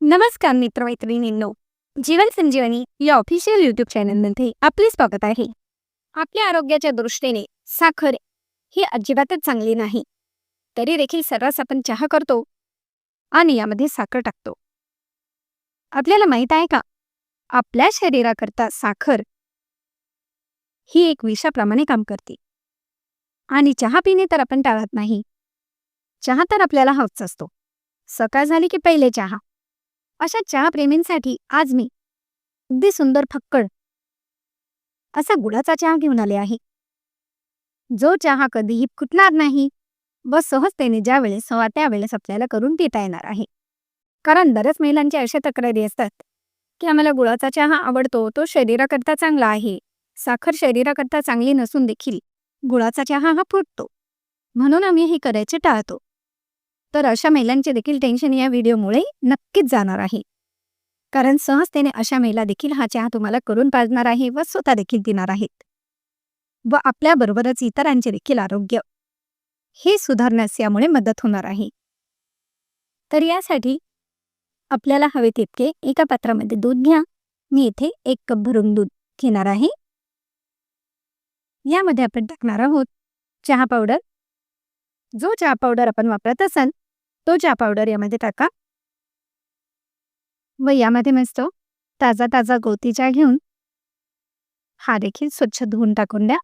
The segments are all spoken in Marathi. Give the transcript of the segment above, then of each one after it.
नमस्कार मित्रमैत्रिणींनो जीवन संजीवनी या ऑफिशियल युट्यूब चॅनलमध्ये आपले स्वागत आहे. आपल्या आरोग्याच्या दृष्टीने साखर ही अजिबातच चांगली नाही तरी देखील सर्रास आपण चहा करतो आणि यामध्ये साखर टाकतो. आपल्याला माहीत आहे का? आपल्या शरीराकरता साखर ही एक विषाप्रमाणे काम करते. आणि चहा पिणे तर आपण टाळत नाही. चहा तर आपल्याला हवच असतो. सकाळ झाली की पहिले चहा. अशा चहा प्रेमींसाठी आज मी अगदी सुंदर फक्कड असा गुळाचा चहा घेऊन आले आहे. जो चहा कधीही फुटणार नाही व सहजतेने ज्या वेळेस हवा त्यावेळेस आपल्याला करून पिता येणार आहे. कारण बऱ्याच महिलांच्या अशा तक्रारी असतात की आम्हाला गुळाचा चहा आवडतो तो शरीराकरता चांगला आहे. साखर शरीराकरता चांगली नसून देखील गुळाचा चहा हा फुटतो. म्हणून आम्ही हे करायचे टाळतो. तर अशा महिलांचे देखील टेन्शन या व्हिडिओमुळे नक्कीच जाणार आहे. कारण सहजतेने अशा महिला देखील हा चहा तुम्हाला करून पाजणार आहे व स्वतः देखील देणार आहेत. व आपल्याबरोबरच इतरांचे देखील आरोग्य हे सुधारण्यास यामुळे मदत होणार आहे. तर यासाठी आपल्याला हवे तितके एका पात्रामध्ये दूध घ्या. मी इथे एक कप भरून दूध घेणार आहे. यामध्ये आपण टाकणार आहोत चहा पावडर. जो चहा पावडर आपण वापरत असाल तो चहा पावडर यामध्ये टाका. व यामध्ये मस्त ताजा ताजा गोती चहा घेऊन हा देखील स्वच्छ धुवून टाकून द्या.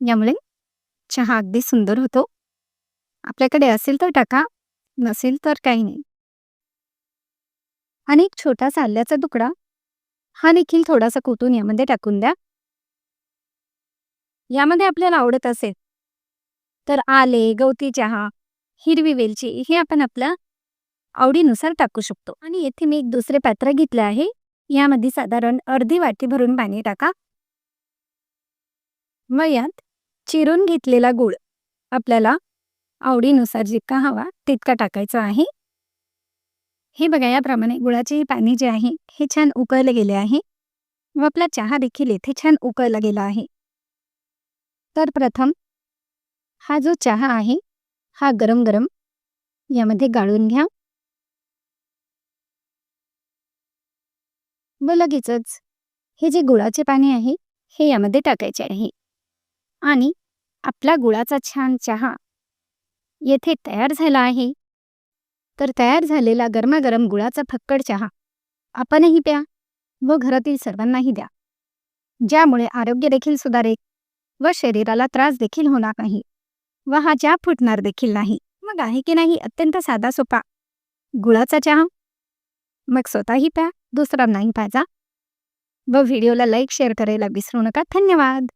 यामुळे चहा अगदी सुंदर होतो. आपल्याकडे असेल तर टाका नसेल तर काही नाही. आणि एक छोटासा आल्याचा तुकडा हा देखील थोडासा कुटून यामध्ये टाकून द्या. यामध्ये आपल्याला आवडत असेल. तर आले गवती चहा हिरवी वेलची हे आपण आपल्या आवडीनुसार टाकू शकतो. आणि येथे मी एक दुसरे पात्र घेतले आहे. यामध्ये साधारण अर्धी वाटी भरून पाणी टाका. मग यात चिरून घेतलेला गुळ आपल्याला आवडीनुसार जितका हवा तितका टाकायचा आहे. हे बघा याप्रमाणे गुळाचे पाणी जे आहे हे छान उकळले गेले आहे. व आपला चहा देखील येथे छान उकळला गेला आहे. तर प्रथम हा जो चहा आहे हा गरम गरम यामध्ये गाळून घ्या. व लगेचच हे जे गुळाचे पाणी आहे हे यामध्ये टाकायचे आहे. आणि आपला गुळाचा छान चहा येथे तयार झाला आहे. तर तयार झालेला गरमागरम गुळाचा फक्कड चहा आपणही प्या व घरातील सर्वांनाही द्या. ज्यामुळे आरोग्य देखील सुधारेल. व शरीराला त्रास देखील होणार नाही. व हा चहा फुटणार देखील नाही. मग आहे की नाही अत्यंत साधा सोपा. गुळाचा चहा? मग स्वतःही प्या दुसऱ्यांनाही पाहिजा. व व्हिडिओला लाईक शेअर करायला विसरू नका. धन्यवाद.